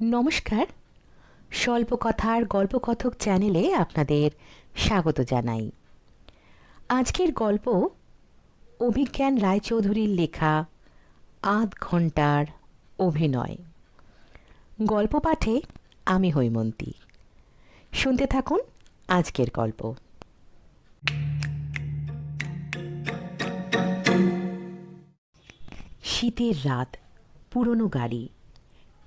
নমস্কার। স্বল্প কথার গল্পকথক চ্যানেলে আপনাদের স্বাগত জানাই। আজকের গল্প অভিজ্ঞান রায়চৌধুরীর লেখা আধ ঘণ্টার অভিনয়। গল্প পাঠে আমি হৈমন্তী। শুনতে থাকুন আজকের গল্প। শীতের রাত, পুরনো গাড়ি।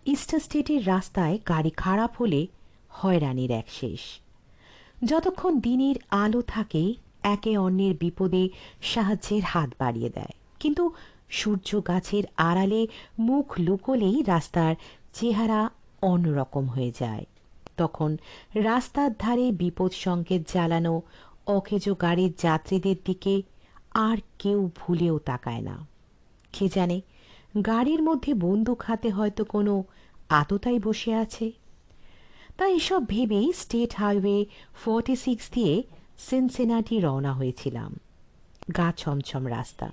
ইস্টার স্টেটের রাস্তায় গাড়ি খারাপ হলে হয়রানির এক শেষ। যতক্ষণ দিনের আলো থাকে, একে অন্যের বিপদে সাহায্যের হাত বাড়িয়ে দেয়। কিন্তু সূর্য গাছের আড়ালে মুখ লুকোলেই রাস্তার চেহারা অন্যরকম হয়ে যায়। তখন রাস্তার ধারে বিপদ সংকেত জ্বালানো অকেজো গাড়ির যাত্রীদের দিকে আর কেউ ভুলেও তাকায় না। কে জানে গাড়ির মধ্যে বন্দুক হাতে হয়তো কোনো আততাই বসে আছে। তাই এসব ভেবেই স্টেট হাইওয়ে ফোর্টি সিক্স দিয়ে সিনসিনাটি রওনা হয়েছিলাম। গা ছমছম রাস্তা।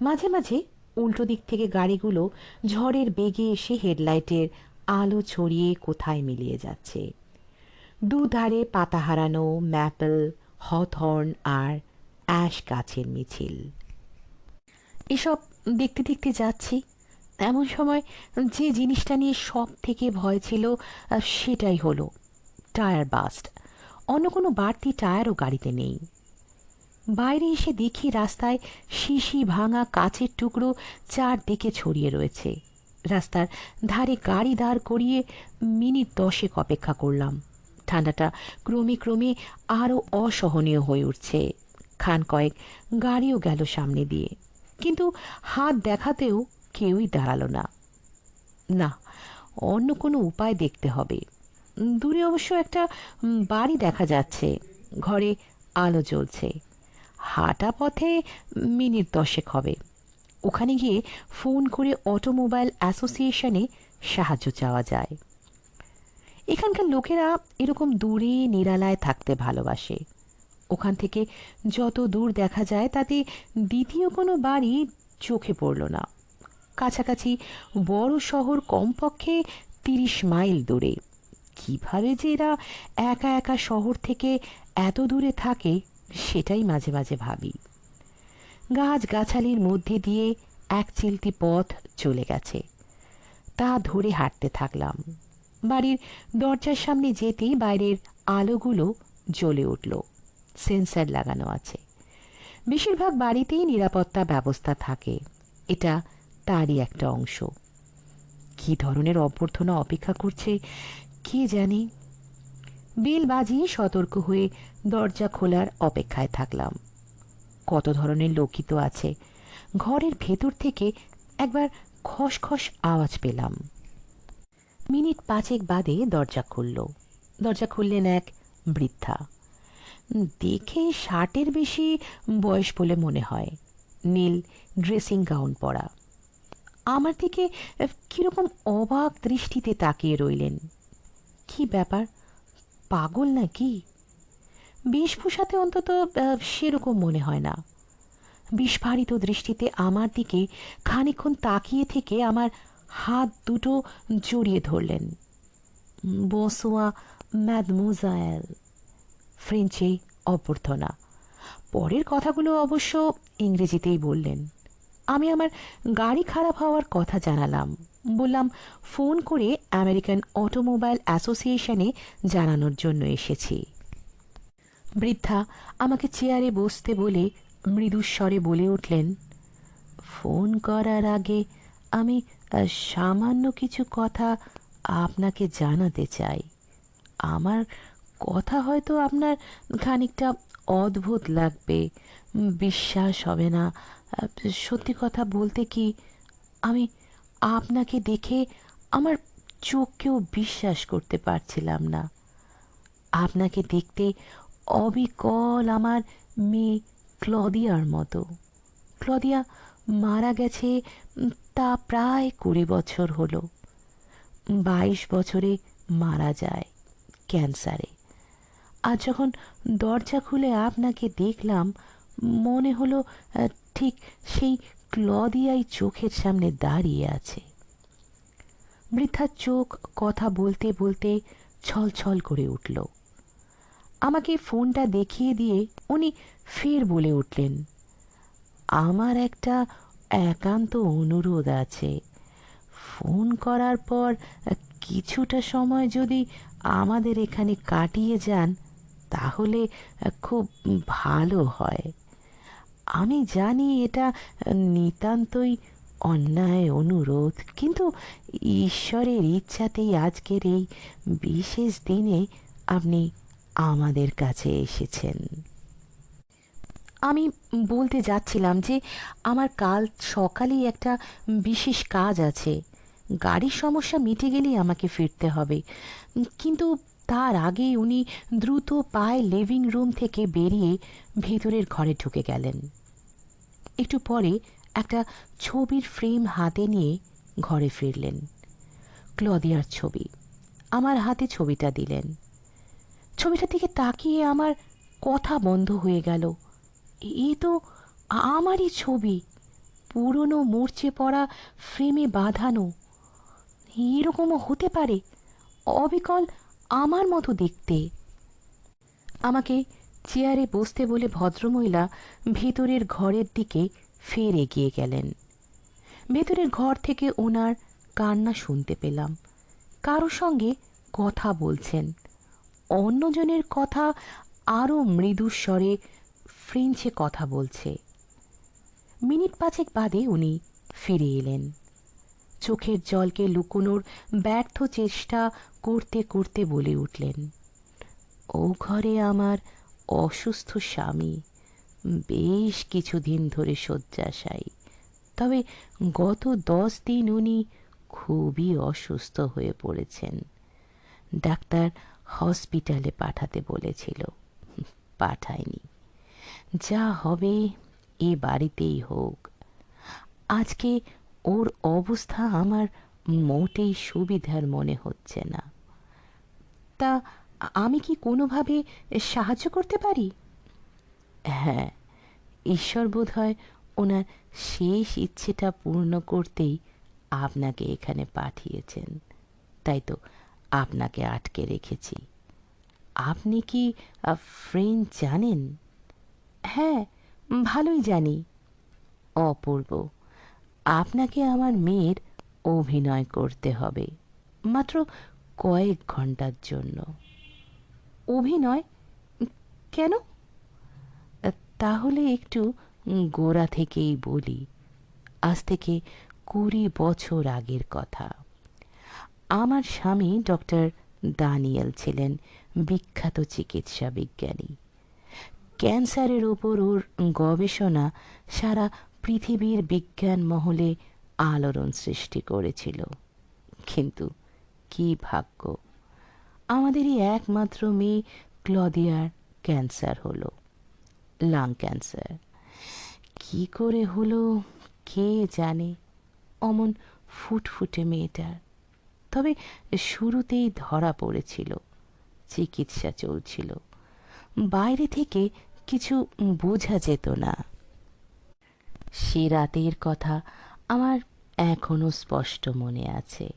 মাঝে মাঝে উল্টো দিক থেকে গাড়িগুলো ঝড়ের বেগে এসে হেডলাইটের আলো ছড়িয়ে কোথায় মিলিয়ে যাচ্ছে। দুধারে পাতা হারানো ম্যাপল, হথর্ন আর অ্যাশ গাছের মিছিল। এসব দেখতে দেখতে যাচ্ছি। এমন সময় যে জিনিসটা নিয়ে সব থেকে ভয় ছিল সেটাই হলো টায়ার বাস্ট। অন্য কোনো বাড়তি টায়ারও গাড়িতে নেই। বাইরে এসে দেখি রাস্তায় শিশি ভাঙা কাচের টুকরো চারদিকে ছড়িয়ে রয়েছে। রাস্তার ধারে গাড়ি দাঁড় করিয়ে মিনিট দশেক অপেক্ষা করলাম। ঠান্ডাটা ক্রমে ক্রমে আরও অসহনীয় হয়ে উঠছে। খান কয়েক গাড়িও গেল সামনে দিয়ে। কিন্তু হাত দেখাতেও কেউই দাঁড়াল না। না, অন্য কোনো উপায় দেখতে হবে। দূরে অবশ্য একটা বাড়ি দেখা যাচ্ছে। ঘরে আলো জ্বলছে। হাঁটা পথে মিনিট দশেক হবে। ওখানে গিয়ে ফোন করে অটোমোবাইল অ্যাসোসিয়েশনে সাহায্য চাওয়া যায়। এখানকার লোকেরা এরকম দূরে, নিরালায় থাকতে ভালোবাসে। ওখান থেকে যত দূর দেখা যায় তাতে দ্বিতীয় কোনো বাড়ি চোখে পড়ল না। কাছাকাছি বড় শহর কমপক্ষে তিরিশ মাইল দূরে। কীভাবে যে এরা একা একা শহর থেকে এত দূরে থাকে সেটাই মাঝে মাঝে ভাবি। গাছ গাছালির মধ্যে দিয়ে এক চিলতি পথ চলে গেছে। তা ধরে হাঁটতে থাকলাম। বাড়ির দরজার সামনে যেতেই বাইরের আলোগুলো জ্বলে উঠল। সেন্সার লাগানো আছে। বেশিরভাগ বাড়িতেই নিরাপত্তা ব্যবস্থা থাকে। এটা তারই একটা অংশ। কি ধরনের অভ্যর্থনা অপেক্ষা করছে, কে জানে? বেল বাজিয়ে সতর্ক হয়ে দরজা খোলার অপেক্ষায় থাকলাম। কত ধরনের লোকই তো আছে। ঘরের ভেতর থেকে একবার খসখস আওয়াজ পেলাম। মিনিট পাঁচেক বাদে দরজা খুলল। দরজা খুললেন এক বৃদ্ধা। দেখে ষাটের বেশি বয়স বলে মনে হয়। নীল ড্রেসিং গাউন পরা। আমার দিকে কীরকম অবাক দৃষ্টিতে তাকিয়ে রইলেন। কি ব্যাপার? পাগল নাকি? বেশভূষাতে অন্তত সেরকম মনে হয় না। বিস্ফারিত দৃষ্টিতে আমার দিকে খানিকক্ষণ তাকিয়ে থেকে আমার হাত দুটো জড়িয়ে ধরলেন। বসোয়া, ম্যাদমোজায়েল। ফ্রেঞ্চে অভ্যর্থনা। পরের কথাগুলো অবশ্য ইংরেজিতেই বললেন। আমি আমার গাড়ি খারাপ হওয়ার কথা জানালাম। বললাম, ফোন করে আমেরিকান অটোমোবাইল অ্যাসোসিয়েশনে জানানোর জন্য এসেছি। বৃদ্ধা আমাকে চেয়ারে বসতে বলে মৃদুস্বরে বলে উঠলেন, ফোন করার আগে আমি সামান্য কিছু কথা আপনাকে জানাতে চাই। আমার কথা হয়তো আপনার খানিকটা অদ্ভুত লাগবে। বিশ্বাস হবে না। সত্যি কথা বলতে কি, আমি আপনাকে দেখে আমার চোখকেও বিশ্বাস করতে পারছিলাম না। আপনাকে দেখতে অবিকল আমার মেয়ে ক্লদিয়ার মতো। ক্লদিয়া মারা গেছে তা প্রায় কুড়ি বছর হলো। বাইশ বছরে মারা যায় ক্যান্সারে। আজ যখন দরজা খুলে আপনাকে দেখলাম, মনে হলো ঠিক সেই ক্লদিয়াই চোখের সামনে দাঁড়িয়ে আছে। বৃদ্ধার চোখ কথা বলতে বলতে ছলছল করে উঠল। আমাকে ফোনটা দেখিয়ে দিয়ে উনি ফের বলে উঠলেন, আমার একটা একান্ত অনুরোধ আছে। ফোন করার পর কিছুটা সময় যদি আমাদের এখানে কাটিয়ে যান তাহলে খুব ভালো হয়। আমি জানি এটা নিতান্তই অন্যায় অনুরোধ, কিন্তু ঈশ্বরের ইচ্ছাতেই আজকের এই বিশেষ দিনে আপনি আমাদের কাছে এসেছেন। আমি বলতে যাচ্ছিলাম যে, আমার কাল সকালেই একটা বিশেষ কাজ আছে। গাড়ির সমস্যা মিটে গেলেই আমাকে ফিরতে হবে। কিন্তু তার আগেই উনি দ্রুত পায়ে লিভিং রুম থেকে বেরিয়ে ভেতরের ঘরে ঢুকে গেলেন। একটু পরে একটা ছবির ফ্রেম হাতে নিয়ে ঘরে ফিরলেন। ক্লদিয়ার ছবি, আমার হাতে ছবিটা দিলেন। ছবিটার দিকে তাকিয়ে আমার কথা বন্ধ হয়ে গেল। এ তো আমারই ছবি, পুরনো মূর্ছে পড়া ফ্রেমে বাঁধানো। এরকমও হতে পারে, অবিকল আমার মতো দেখতে। আমাকে চেয়ারে বসতে বলে ভদ্রমহিলা ভেতরের ঘরের দিকে ফের এগিয়ে গেলেন। ভেতরের ঘর থেকে ওনার কান্না শুনতে পেলাম। কারও সঙ্গে কথা বলছেন। অন্যজনের কথা আরও মৃদু স্বরে ফ্রেঞ্চে কথা বলছে। মিনিট পাঁচেক বাদে উনি ফিরে এলেন। চোখের জলকে লুকোনোর ব্যর্থ চেষ্টা করতে করতে বলে উঠলেন, ও ঘরে আমার অসুস্থ স্বামী, বেশ কিছুদিন ধরে শয্যাশায়ী। তবে গত দশ দিন উনি খুবই অসুস্থ হয়ে পড়েছেন। ডাক্তার হসপিটালে পাঠাতে বলেছিল, পাঠায়নি। যা হবে এ বাড়িতেই হোক। আজকে ওর অবস্থা আমার মোটেই সুবিধার মনে হচ্ছে না। তা আমি কি কোনোভাবে সাহায্য করতে পারি? হ্যাঁ ঈশ্বর বোধ হয় ওনার শেষ ইচ্ছেটা পূর্ণ করতেই আপনাকে এখানে পাঠিয়েছেন। তাই তো আপনাকে আটকে রেখেছি। আপনি কি ফ্রেঞ্চ জানেন? হ্যাঁ ভালোই জানি। অপূর্ব। আপনাকে আমার মেয়ের অভিনয় করতে হবে। মাত্র কয়েক ঘণ্টার জন্য। অভিনয়? কেন? তাহলে একটু গোড়া থেকেই বলি। আজ থেকে কুড়ি বছর আগের কথা। আমার স্বামী ডক্টর দানিয়েল ছিলেন বিখ্যাত চিকিৎসা বিজ্ঞানী। ক্যান্সারের ওপর ওর গবেষণা সারা পৃথিবীর বিজ্ঞান মহলে আলোড়ন সৃষ্টি করেছিল। কিন্তু কি ভাগ্য? আমাদেরই একমাত্র মেয়ে ক্লদিয়ার ক্যান্সার হলো, লাং ক্যান্সার। কি করে হলো কে জানে? অমন ফুটফুটে মেয়েটার। তবে শুরুতেই ধরা পড়েছিল, চিকিৎসা চলছিল। বাইরে থেকে কিছু বোঝা যেত না। সে রাতের কথা আমার এখনও স্পষ্ট মনে আছে।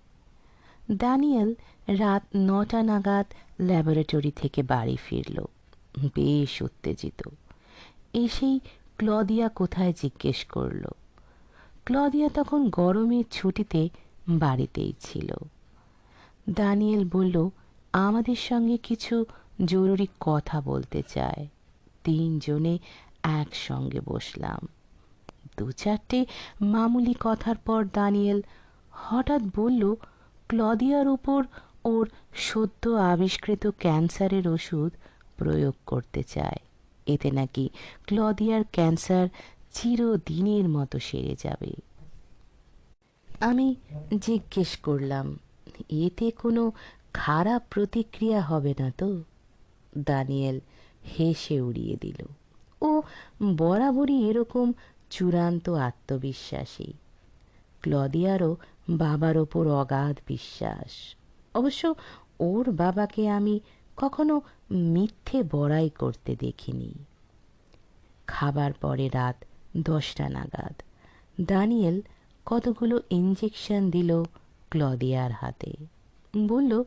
দানিয়েল রাত নটা নাগাদ ল্যাবরেটরি থেকে বাড়ি ফিরল। বেশ উত্তেজিত। এসেই ক্লদিয়া কোথায় জিজ্ঞেস করল। ক্লদিয়া তখন গরমের ছুটিতে বাড়িতেই ছিল। দানিয়েল বলল, আমাদের সঙ্গে কিছু জরুরি কথা বলতে চায়। তিনজনে একসঙ্গে বসলাম। দু চারটে মামুলি কথার পর দানিয়েল হঠাৎ বলল, ক্লদিয়ার উপর ওর সদ্য আবিষ্কৃত ক্যান্সারের ওষুধ প্রয়োগ করতে চায়। এতে নাকি ক্লদিয়ার ক্যান্সার চিরদিনের মতো সেরে যাবে। আমি জিজ্ঞেস করলাম, এতে কোনো খারাপ প্রতিক্রিয়া হবে না তো? দানিয়েল হেসে উড়িয়ে দিল, ও বরাবরই এরকম চূড়ান্ত আত্মবিশ্বাসী। ক্লদিয়ারও বাবার ওপর অগাধ বিশ্বাস। অবশ্য ওর বাবাকে আমি কখনো মিথ্যে বড়াই করতে দেখিনি। খাবার পরে রাত দশটা নাগাদ দানিয়েল কতগুলো ইঞ্জেকশন দিল ক্লদিয়ার হাতে। বলল,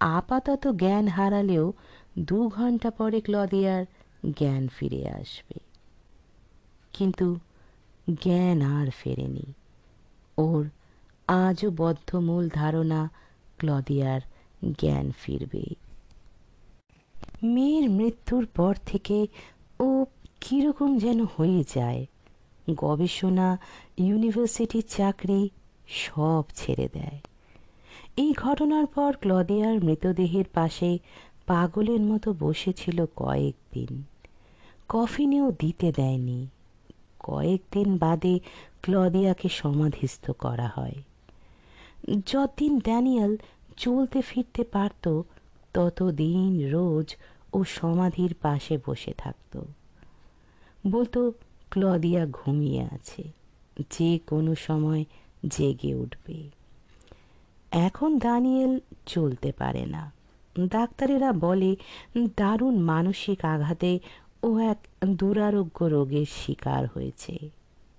আপাতত জ্ঞান হারালেও দু ঘণ্টা পরে ক্লদিয়ার জ্ঞান ফিরে আসবে। কিন্তু জ্ঞান আর ফেরেনি। ওর আজও বদ্ধমূল ধারণা, ক্লদিয়ার জ্ঞান ফিরবে। মেয়ের মৃত্যুর পর থেকে ও কীরকম যেন হয়ে যায়, গবেষণা ইউনিভার্সিটির চাকরি সব ছেড়ে দেয়। এই ঘটনার পর ক্লদিয়ার মৃতদেহের পাশে পাগলের মতো বসেছিল কয়েকদিন। কফিনেও দিতে দেয়নি। কয়েকদিন বাদে ক্লদিয়াকে সমাধিস্থ করা হয়। যতদিন ড্যানিয়েল চলতে ফিরতে পারত, ততদিন রোজ ও সমাধির পাশে বসে থাকত। বলতো, ক্লদিয়া ঘুমিয়ে আছে, যে কোনো সময় জেগে উঠবে। এখন দানিয়েল চলতে পারে না। ডাক্তারেরা বলে, দারুণ মানসিক আঘাতে ও এক দুরারোগ্য রোগের শিকার হয়েছে।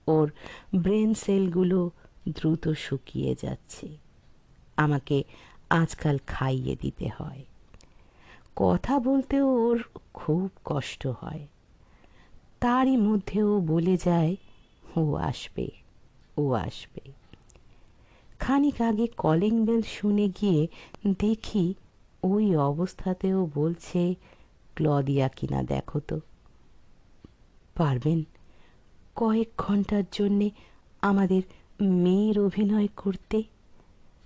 ওর ব্রেন সেলগুলো দ্রুত শুকিয়ে যাচ্ছে। আমাকে আজকাল খাইয়ে দিতে হয়। কথা বলতেও ওর খুব কষ্ট হয়। তারই মধ্যে ও বলে যায়, ও আসবে ও আসবে। খানিক আগে কলিং বেল শুনে গিয়ে দেখি ওই অবস্থাতেও বলছে, ক্লদিয়া কিনা দেখো তো। পারবেন। কয়েক ঘণ্টার জন্যে আমাদের মেয়ের অভিনয় করতে।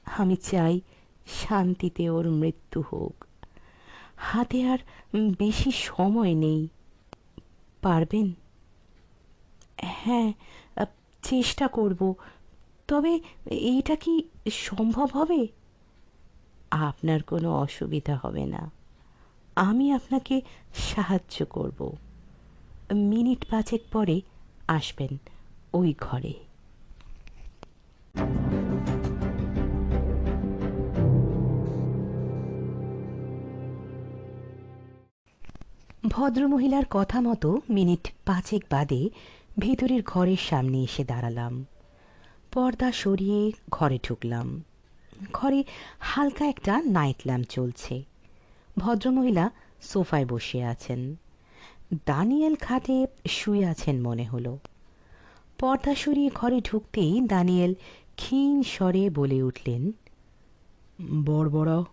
আমি চাই শান্তিতে ওর মৃত্যু হোক। হাতে আর বেশি সময় নেই। পারবেন? হ্যাঁ চেষ্টা করব। তবে এইটা কি সম্ভব হবে? আপনার কোনো অসুবিধা হবে না। আমি আপনাকে সাহায্য করব। মিনিট পাঁচেক পরে আসবেন ওই ঘরে। ভদ্রমহিলার কথা মতো মিনিট পাঁচেক বাদে ভেতরের ঘরের সামনে এসে দাঁড়ালাম। পর্দা সরিয়ে ঘরে ঢুকলাম। ঘরে হালকা একটা নাইট ল্যাম্প চলছে। ভদ্রমহিলা সোফায় বসে আছেন। দানিয়েল খাটে শুয়ে আছেন মনে হলো। পর্দা সরিয়ে ঘরে ঢুকতেই দানিয়েল ক্ষীণ স্বরে বলে উঠলেন বড়বড়া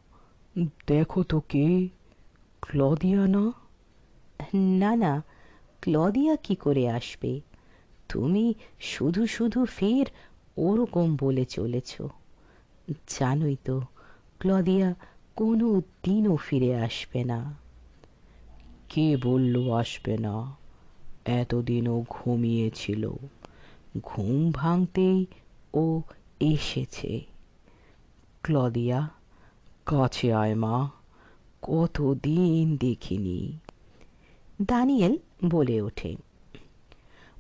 দেখো তো কে? ক্লদিয়া না? না না ক্লদিয়া কি করে আসবে? তুমি শুধু শুধু ফের ওরকম বলে চলেছ। জানোই তো ক্লদিয়া কোনো দিনও ফিরে আসবে না। কে বলল, আসবে না এতদিনও ঘুমিয়েছিল। ঘুম ভাঙতেই ও এসেছে। ক্লদিয়া, কাছে আয় মা, কতদিন দেখিনি। দানিয়েল বলে ওঠে।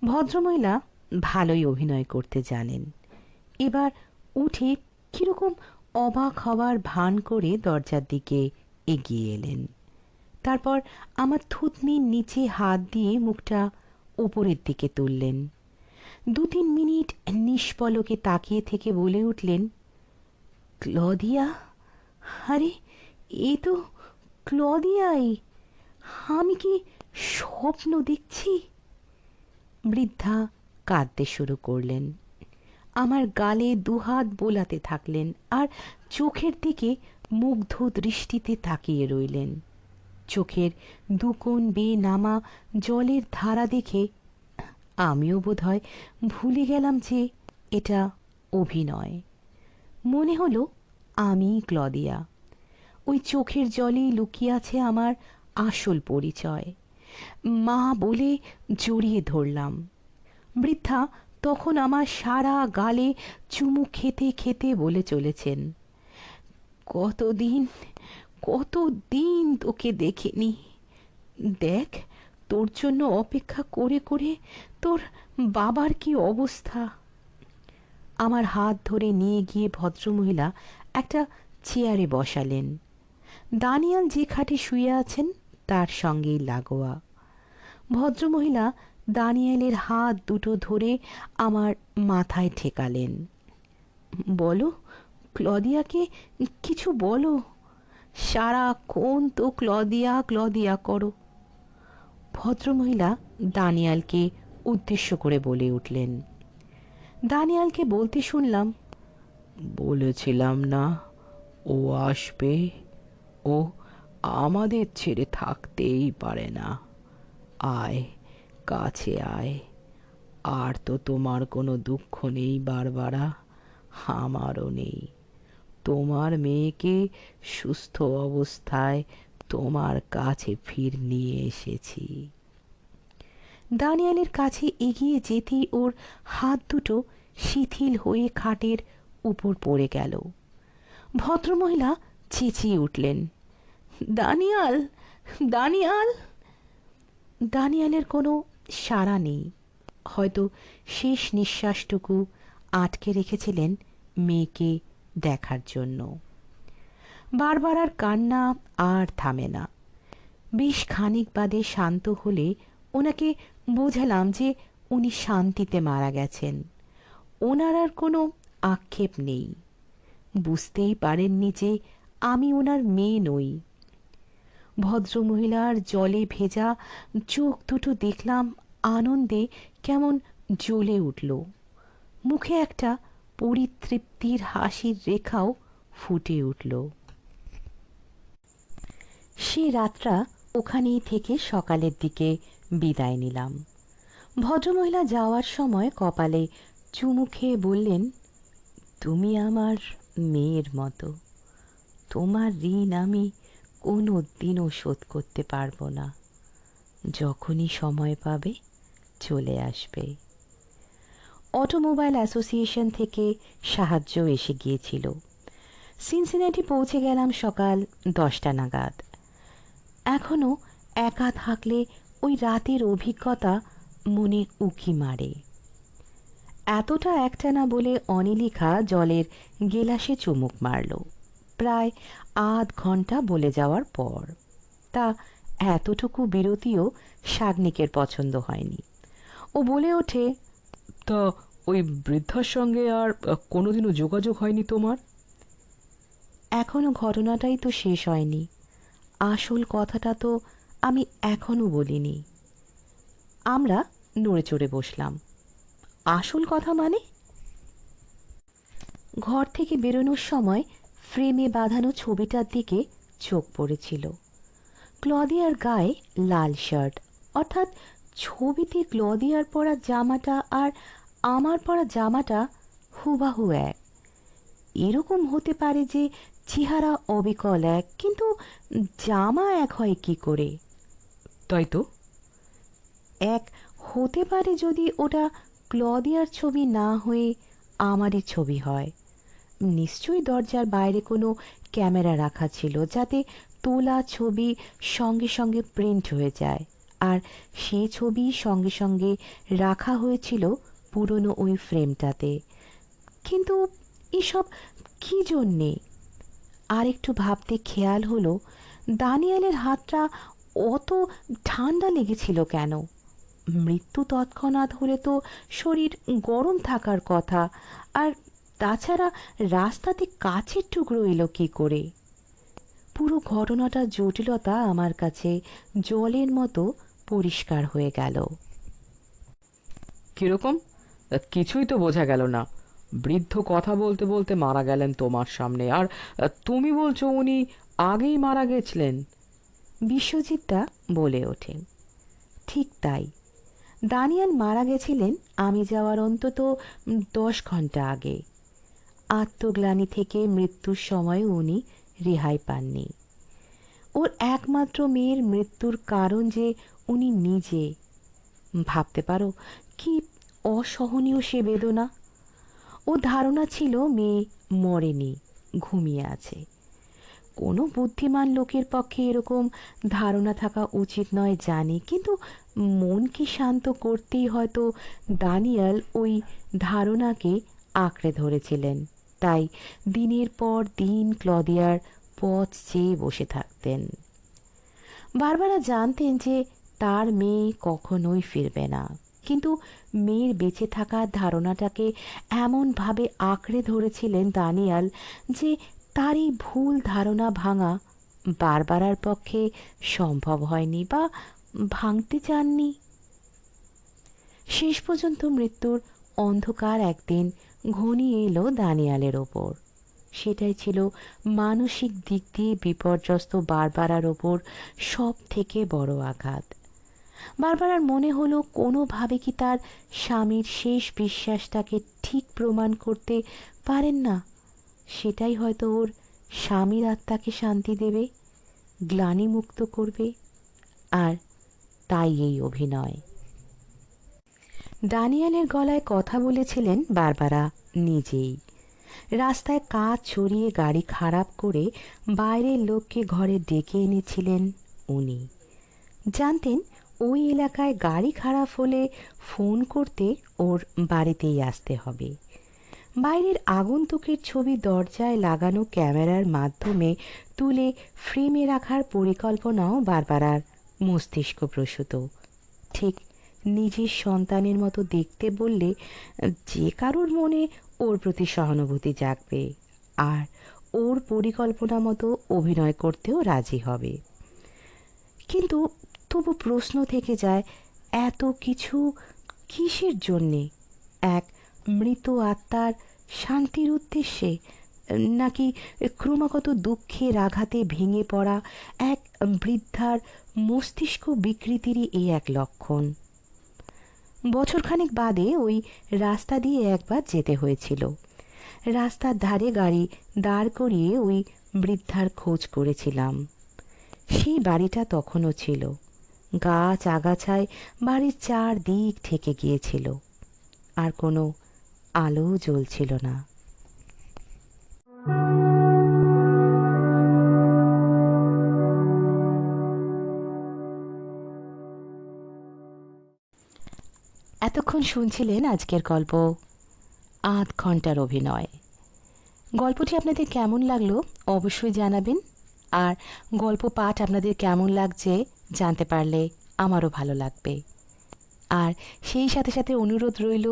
ভদ্রমহিলা ভালোই অভিনয় করতে জানেন। এবার উঠে কীরকম অবাক হবার ভান করে দরজার দিকে এগিয়ে এলেন। তারপর আমার থুতনির নিচে হাত দিয়ে মুখটা ওপরের দিকে তুললেন। দু তিন মিনিট নিষ্পলকে তাকিয়ে থেকে বলে উঠলেন, ক্লদিয়া? আরে, এ তো ক্লদিয়াই। আমি কি স্বপ্ন দেখছি? বৃদ্ধা কাঁদতে শুরু করলেন। আমার গালে দুহাত বোলাতে থাকলেন আর চোখের দিকে মুগ্ধ দৃষ্টিতে তাকিয়ে রইলেন। চোখের দুকোণ বেয়ে নামা জলের ধারা দেখে আমিও বোধহয় ভুলে গেলাম যে এটা অভিনয়। মনে হলো আমি ক্লদিয়া। ওই চোখের জলেই লুকিয়ে আছে আমার আসল পরিচয়। মা বলে জড়িয়ে ধরলাম। বৃদ্ধা তখন আমার সারা গালে চুমু খেতে খেতে বলে চলেছেন। কতদিন কতদিন তোকে দেখিনি। দেখ, তোর জন্য অপেক্ষা করে করে তোর বাবার কি অবস্থা। আমার হাত ধরে নিয়ে গিয়ে ভদ্রমহিলা একটা চেয়ারে বসালেন। দানিয়াল যে খাটে শুয়ে আছেন, তার সঙ্গেই লাগোয়া। ভদ্রমহিলা দানিয়েলের হাত দুটো ধরে আমার মাথায় ঠেকালেন। বলো, ক্লদিয়াকে কিছু বলো। সারাক্ষণ তো ক্লদিয়া ক্লদিয়া করো। ভদ্রমহিলা দানিয়ালকে উদ্দেশ্য করে বলে উঠলেন, দানিয়ালকে বলতে শুনলাম, বলেছিলাম না, ও আসবে, ও আমাদের ছেড়ে থাকতেই পারে না। আয়, কাছে আয়, আর তো তোমার কোনো দুঃখ নেই বারবারা, আমারও নেই। তোমার মেয়েকে সুস্থ অবস্থায় তোমার কাছে ফির নিয়ে এসেছি। দানিয়ালের কাছে এগিয়ে যেতেই ওর হাত দুটো শিথিল হয়ে খাটের উপর পড়ে গেল। ভদ্রমহিলা চেঁচিয়ে উঠলেন, দানিয়াল দানিয়াল! দানিয়ালের কোনো সাড়া নেই। হয়তো শেষ নিঃশ্বাসটুকু আটকে রেখেছিলেন মেয়েকে দেখার জন্য। বারবার আর কান্না আর থামে না। বেশ খানিক বাদে শান্ত হলে ওনাকে বোঝালাম যে উনি শান্তিতে মারা গেছেন। ওনার আর কোনো আক্ষেপ নেই। বুঝতেই পারেননি যে আমি ওনার মেয়ে নই। ভদ্রমহিলার জলে ভেজা চোখ দুটো দেখলাম আনন্দে কেমন জ্বলে উঠল। মুখে একটা পরিতৃপ্তির হাসির রেখাও ফুটে উঠল। সে রাতটা ওখানেই থেকে সকালের দিকে বিদায় নিলাম। ভদ্রমহিলা যাওয়ার সময় কপালে চুমু খেয়ে বললেন, তুমি আমার মেয়ের মতো। তোমার ঋণ আমি কোনো দিনও শোধ করতে পারব না। যখনই সময় পাবে চলে আসবে। অটোমোবাইল অ্যাসোসিয়েশন থেকে সাহায্য এসে গিয়েছিল। সিনসিনাটি পৌঁছে গেলাম সকাল দশটা নাগাদ। এখনও একা থাকলে ওই রাতের অভিজ্ঞতা মনে উকি মারে। এতটা একটানা বলে অনিলিখা জলের গেলাসে চুমুক মারল। প্রায় আধ ঘণ্টা বলে যাওয়ার পর। তা এতটুকু বিরতিও শাগনিকের পছন্দ হয়নি। ও বলে ওঠে তা ওই বৃদ্ধার সঙ্গে আর কোনোদিনও যোগাযোগ হয়নি তোমার? এখনও ঘটনাটাই তো শেষ হয়নি। আসল কথাটা তো আমি এখনও বলিনি। আমরা নড়ে চড়ে বসলাম। আসল কথা মানে? ঘর থেকে বেরোনোর সময় ফ্রেমে বাঁধানো ছবিটার দিকে চোখ পড়েছিল। ক্লদিয়ার গায়ে লাল শার্ট, অর্থাৎ ছবিতে ক্লদিয়ার পরা জামাটা আর আমার পরা জামাটা হুবাহু এক। এরকম হতে পারে যে চেহারা অবিকল এক কিন্তু জামা এক হয় কি করে? তাই তো। এক হতে পারে যদি ওটা ক্লদিয়ার ছবি না হয়ে আমারই ছবি হয়। নিশ্চয়ই দরজার বাইরে কোনো ক্যামেরা রাখা ছিল যাতে তোলা ছবি সঙ্গে সঙ্গে প্রিন্ট হয়ে যায়। আর সে ছবি সঙ্গে সঙ্গে রাখা হয়েছিল পুরনো ওই ফ্রেমটাতে। কিন্তু এসব কী জন্যে? আর একটু ভাবতে খেয়াল হলো, দানিয়ালের হাতটা অত ঠান্ডা লেগেছিল কেন? মৃত্যু তৎক্ষণাৎ হলে তো শরীর গরম থাকার কথা, আর তাছাড়া রাস্তাতে কাছের টুকরো এলো কী করে? পুরো ঘটনাটার জটিলতা আমার কাছে জলের মতো পরিষ্কার হয়ে গেল। কীরকম? কিছুই তো বোঝা গেল না। বৃদ্ধ কথা বলতে বলতে মারা গেলেন তোমার সামনে। আর তুমি বলছো উনি আগেই মারা গেছিলেন। বিশ্বজিৎটা বলে ওঠে। ঠিক তাই। দানিয়াল মারা গেছিলেন আমি যাওয়ার অন্তত দশ ঘণ্টা আগে। আত্মগ্লানি থেকে মৃত্যুর সময় উনি রেহাই পাননি। ওর একমাত্র মেয়ের মৃত্যুর কারণ যে উনি নিজে। ভাবতে পারো, কি অসহনীয় সে বেদনা। ও ধারণা ছিল মেয়ে মরেনি, ঘুমিয়ে আছে। কোনো বুদ্ধিমান লোকের পক্ষে এরকম ধারণা থাকা উচিত নয়, জানি। কিন্তু মনকে শান্ত করতেই হয়তো দানিয়াল ওই ধারণাকে আঁকড়ে ধরেছিলেন। তাই দিনের পর দিন ক্লদিয়ার পথ চেয়ে বসে থাকতেন। বারবারা জানতেন যে তার মেয়ে কখনোই ফিরবে না। কিন্তু মেয়ের বেঁচে থাকার ধারণাটাকে এমনভাবে আঁকড়ে ধরেছিলেন দানিয়াল যে তার এই ভুল ধারণা ভাঙা বারবারার পক্ষে সম্ভব হয়নি বা ভাঙতে চাননি। শেষ পর্যন্ত মৃত্যুর অন্ধকার একদিন ঘনিয়ে এলো দানিয়ালের ওপর। সেটাই ছিল মানসিক দিক দিয়ে বিপর্যস্ত বারবারার ওপর সব থেকে বড় আঘাত। বারবারার মনে হলো কোনোভাবে কি তার স্বামীর শেষ বিশ্বাসটাকে ঠিক প্রমাণ করতে পারেন না। সেটাই হয়তো ওর স্বামীর আত্মাকে শান্তি দেবে, গ্লানিমুক্ত করবে, আর তাই এই অভিনয়। দানিয়ালের গলায় কথা বলেছিলেন বারবারা নিজেই। রাস্তায় কাজ ছড়িয়ে গাড়ি খারাপ করে বাইরের লোককে ঘরে ডেকে এনেছিলেন উনি। জানতেন ওই এলাকায় গাড়ি খারাপ হলে ফোন করতে ওর বাড়িতেই আসতে হবে। বাইরের আগন্তুকের ছবি দরজায় লাগানো ক্যামেরার মাধ্যমে তুলে ফ্রেমে রাখার পরিকল্পনাও বারবারার মস্তিষ্ক প্রসূত। ঠিক নিজের সন্তানের মতো দেখতে বললে যে কারোর মনে ওর প্রতি সহানুভূতি জাগবে আর ওর পরিকল্পনা মতো অভিনয় করতেও রাজি হবে। কিন্তু তবু প্রশ্ন থেকে যায়, এত কিছু কিসের জন্যে? এক মৃত আত্মার শান্তির উদ্দেশ্যে? নাকি ক্রমাগত দুঃখের আঘাতে ভেঙে পড়া এক বৃদ্ধার মস্তিষ্ক বিকৃতিরই এই এক লক্ষণ? বছরখানেক বাদে ওই রাস্তা দিয়ে একবার যেতে হয়েছিল। রাস্তার ধারে গাড়ি দাঁড় করিয়ে ওই বৃদ্ধার খোঁজ করেছিলাম। সেই বাড়িটা তখনও ছিল। গাছ আগাছায় বাড়ির চারদিক থেকে গিয়েছিল। আর কোনো আলো জ্বলছিল না। এতক্ষণ শুনছিলেন আজকের গল্প, আধ ঘণ্টার অভিনয়। গল্পটি আপনাদের কেমন লাগল অবশ্যই জানাবেন, আর গল্প পাঠ আপনাদের কেমন লাগছে জানতে পারলে আমারও ভালো লাগবে। আর সেই সাথে সাথে অনুরোধ রইল,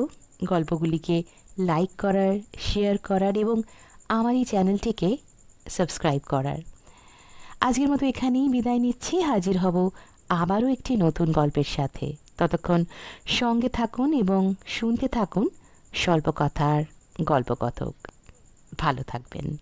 গল্পগুলিকে লাইক করার, শেয়ার করার এবং আমার এই চ্যানেলটিকে সাবস্ক্রাইব করার। আজকের মতো এখানেই বিদায় নিচ্ছি, হাজির হব আবারও একটি নতুন গল্পের সাথে। ততক্ষণ সঙ্গে থাকুন এবং শুনতে থাকুন স্বল্প কথার গল্পকথক। ভালো থাকবেন।